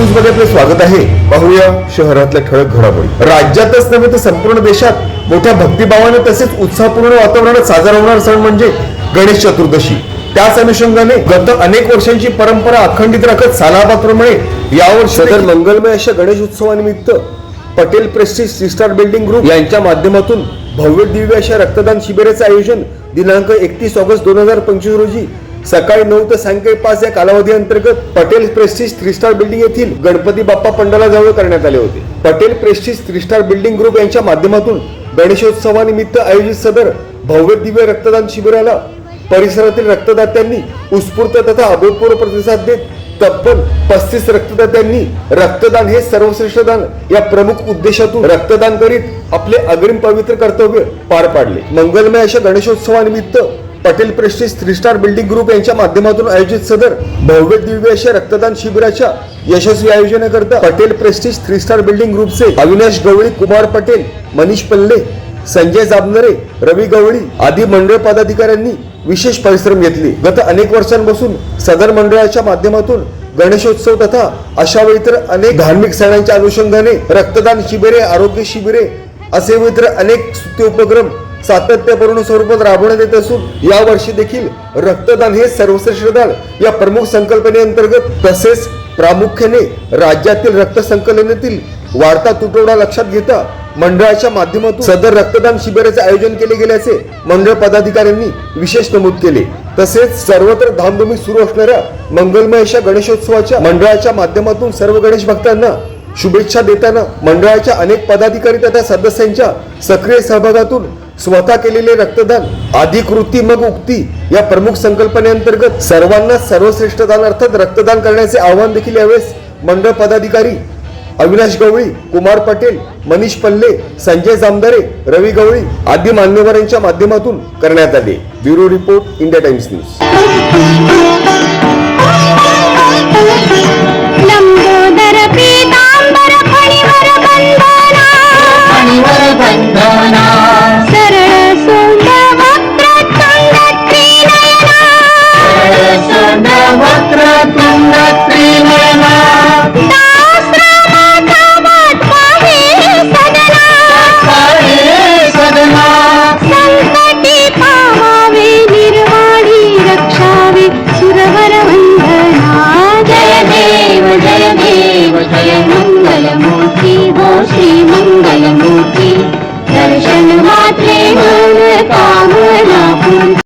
आपले स्वागत आहे. पाहूया शहरातल्या ठळक घडामोडी. राज्यातच नव्हे तर संपूर्ण देशात मोठ्या भक्तिभावाने तसेच उत्साहपूर्ण वातावरणात साजरा होणारा सण म्हणजे गणेश चतुर्दशी. त्याच अनुषंगाने गत अनेक वर्षांची परंपरा अखंडित राखत सालाबादप्रमाणे यावर्षी सदर मंगलमय अशा गणेश उत्सवानिमित्त Patel prestige three star building group यांच्या माध्यमातून भव्य दिव्य अशा रक्तदान शिबिराचे आयोजन दिनांक एकतीस ऑगस्ट दोन हजार पंचवीस रोजी सकाळी नऊ ते सायंकाळी पाच या कालावधी अंतर्गत Patel prestige three star building येथील गणपती बाप्पा पंडालाजवळ करण्यात आले होते. Patel prestige three star building group यांच्या माध्यमातून गणेशोत्सवानिमित्त आयोजित सदर भव्य दिव्य रक्तदान शिबिराला परिसरातील रक्तदात्यांनी उत्स्फूर्त तथा अभूतपूर्व प्रतिसाद देत तब्बल पस्तीस रक्तदात्यांनी रक्तदान हे सर्वश्रेष्ठ दान या प्रमुख उद्देशातून रक्तदान करीत आपले अग्रिम पवित्र कर्तव्य पार पाडले. मंगलमय अशा गणेशोत्सवानिमित्त Patel prestige three star building group यांच्या माध्यमातून आयोजित सदर भव्य दिव्य अशा रक्तदान शिबिराच्या यशस्वी आयोजनाकरता Patel prestige three star building ग्रुपचे अविनाश गवळी कुमार पटेल मनीष पल्ले संजय जाबनरे रवी गवळी आदी मंडळ पदाधिकाऱ्यांनी विशेष परिश्रम घेतले. गत अनेक वर्षांपासून सदर मंडळाच्या माध्यमातून गणेशोत्सव तथा अशा वेळी तर अनेक धार्मिक सणांच्या अनुषंगाने रक्तदान शिबिरे आरोग्य शिबिरे असे वेळी तर अनेक उपक्रम सातत्यपूर्ण स्वरूपात राबवण्यात येत असून या वर्षी देखील रक्तदान हे सर्वश्रेष्ठ दान. या प्रमुख संकल्पनेअंतर्गत तसेच प्रामुख्याने राज्यातील रक्त संकलनातील वाढता तुटवडा लक्षात घेता मंडळाच्या माध्यमातून सदर रक्तदान शिबिराचे आयोजन केले गेल्याचे मंडळ पदाधिकाऱ्यांनी विशेष नमूद केले. तसेच सर्वत्र धामधुमीत सुरू असणाऱ्या मंगलमयच्या गणेशोत्सवाच्या मंडळाच्या माध्यमातून सर्व गणेश भक्तांना शुभेच्छा देताना मंडळाच्या अनेक पदाधिकारी तथा सदस्यांच्या सक्रिय सहभागातून स्वतः केलेले रक्तदान आधी मग उक्ती या प्रमुख संकल्पनेअंतर्गत सर्वांना सर्वश्रेष्ठ दान अर्थात रक्तदान करण्याचे आवाहन देखील यावेळेस मंडळ पदाधिकारी अविनाश गवळी कुमार पटेल मनीष पल्ले संजय जामदारे रवी गवळी आदी मान्यवरांच्या माध्यमातून करण्यात आले. Bureau report India Times news.